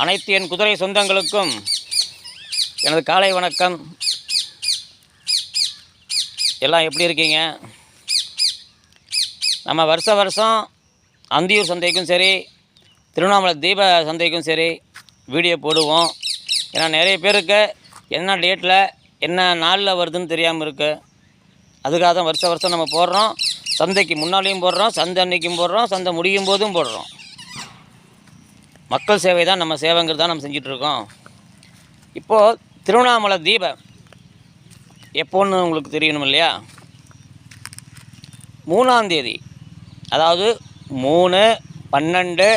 அனைத்து என் குதிரை சொந்தங்களுக்கும் எனது காலை வணக்கம். எல்லாம் எப்படி இருக்கீங்க? நம்ம வருஷ வருஷம் அந்தியூர் சந்தைக்கும் சரி திருவண்ணாமலை தீப சந்தைக்கும் சரி வீடியோ போடுவோம். ஏன்னா நிறைய பேருக்கு என்ன டேட்டில் என்ன நாளில் வருதுன்னு தெரியாமல் இருக்குது அதுக்காக தான் வருஷ வருஷம் நம்ம போடுறோம். சந்தைக்கு முன்னாலேயும் போடுறோம் சந்தை அன்னைக்கும் போடுறோம் சந்தை முடியும் போதும் போடுறோம். மக்கள் சேவை தான் நம்ம சேவைங்கிறது தான் நம்ம செஞ்சிட்ருக்கோம். இப்போது திருவண்ணாமலை தீபம் எப்போன்னு உங்களுக்கு தெரியணும் இல்லையா? மூணாந்தேதி அதாவது மூணு பன்னெண்டு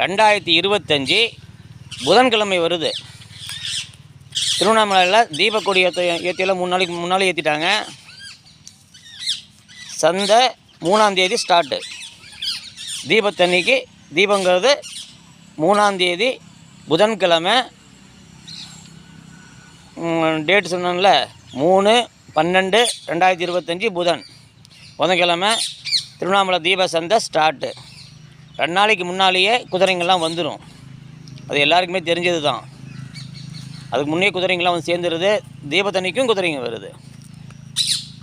ரெண்டாயிரத்தி இருபத்தஞ்சி புதன்கிழமை வருது. திருவண்ணாமலையில் தீபக்கொடி ஏற்ற ஏற்றியெல்லாம் மூணு நாளைக்கு முன்னாலே ஏற்றிட்டாங்க சந்தை மூணாந்தேதி ஸ்டார்ட்டு. தீபத்தன்னைக்கு தீபங்கிறது மூணாந்தேதி புதன்கிழமை டேட் சொன்னேன்ல மூணு பன்னெண்டு ரெண்டாயிரத்தி இருபத்தஞ்சி புதன். புதன்கிழமை திருவண்ணாமலை தீப சந்தை ஸ்டார்ட்டு ரெண்டு நாளைக்கு முன்னாலேயே குதிரைங்கள்லாம் வந்துடும் அது எல்லாருக்குமே தெரிஞ்சது தான் அதுக்கு முன்னே குதிரைங்கள்லாம் வந்து சேர்ந்துருது. தீபத்தன்னைக்கும் குதிரைங்க வருது.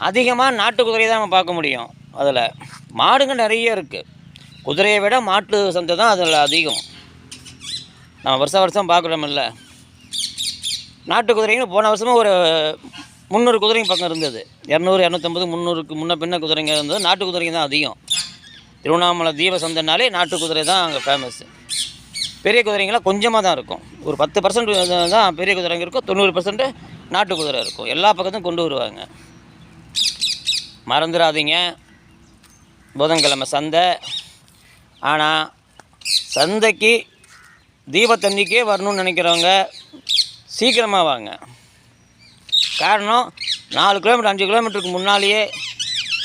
அதிகமாக நாட்டு குதிரையை தான் நம்ம பார்க்க முடியும் அதில். மாடுங்க நிறைய இருக்குது குதிரையை விட மாட்டு சந்தை தான் அதில் அதிகம். நம்ம வருஷ வருஷம் பார்க்குறோமில்ல நாட்டு குதிரைங்க போன வருஷமாக ஒரு முந்நூறு குதிரைங்க பக்கம் இருந்தது. இரநூறு இரநூத்தம்பது முந்நூறுக்கு முன்ன பின்ன குதிரைங்க இருந்தது. நாட்டு குதிரைங்க தான் அதிகம். திருவண்ணாமலை தீப சந்தைனாலே நாட்டு குதிரை தான் அங்கே ஃபேமஸ்ஸு பெரிய குதிரைங்களாம் கொஞ்சமாக தான் இருக்கும். ஒரு பத்து பர்சன்ட் தான் பெரிய குதிரைங்க இருக்கும். தொண்ணூறு பர்சன்ட் நாட்டு குதிரை இருக்கும். எல்லா பக்கத்தையும் கொண்டு வருவாங்க. மறந்துடாதீங்க. புதன்கிழமை சந்தை. ஆனால் சந்தைக்கு தீபத்தன்னைக்கே வரணும்னு நினைக்கிறவங்க சீக்கிரமாக வாங்க. காரணம் நாலு கிலோமீட்டர் அஞ்சு கிலோமீட்டருக்கு முன்னாலேயே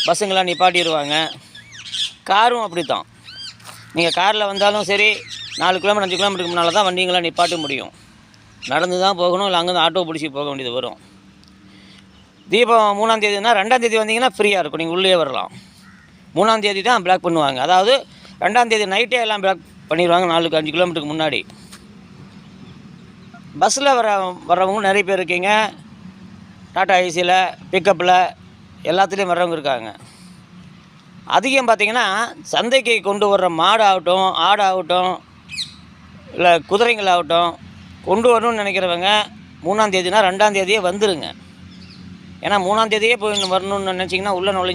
பஸ்ஸுங்களாம் நிப்பாட்டிடுவாங்க. காரும் அப்படி தான் நீங்கள் காரில் வந்தாலும் சரி நாலு கிலோமீட்டர் அஞ்சு கிலோமீட்டருக்கு முன்னால் தான் வண்டிங்களாம் நிப்பாட்ட முடியும். நடந்து தான் போகணும் இல்லை அங்கேருந்து ஆட்டோ பிடிச்சி போக வேண்டியது வரும். தீபம் மூணாம் தேதினா ரெண்டாம் தேதி வந்தீங்கன்னா ஃப்ரீயாக இருக்கும். நீங்கள் உள்ளே வரலாம். மூணாம் தேதி தான் பிளாக் பண்ணுவாங்க. அதாவது ரெண்டாம் தேதி நைட்டே எல்லாம் பிளாக் பண்ணிடுவாங்க நாலு அஞ்சு கிலோமீட்டருக்கு முன்னாடி. பஸ்ஸில் வர வர்றவங்க நிறைய பேர் இருக்கீங்க. டாடா ஏசியில் பிக்கப்பில் எல்லாத்துலேயும் வர்றவங்க இருக்காங்க. அதிகம் பார்த்திங்கன்னா சந்தைக்கு கொண்டு வர்ற மாடு ஆகட்டும் ஆடு ஆகட்டும் இல்லை குதிரைங்கள் ஆகட்டும் கொண்டு வரணும்னு நினைக்கிறவங்க மூணாந்தேதினா ரெண்டாந்தேதியே ரெண்டாம் தேதியே வந்துடுங்க ஏன்னா மூணாந்தேதியே போய் வரணும்னு நினச்சிங்கன்னா உள்ளே நுழைஞ்சு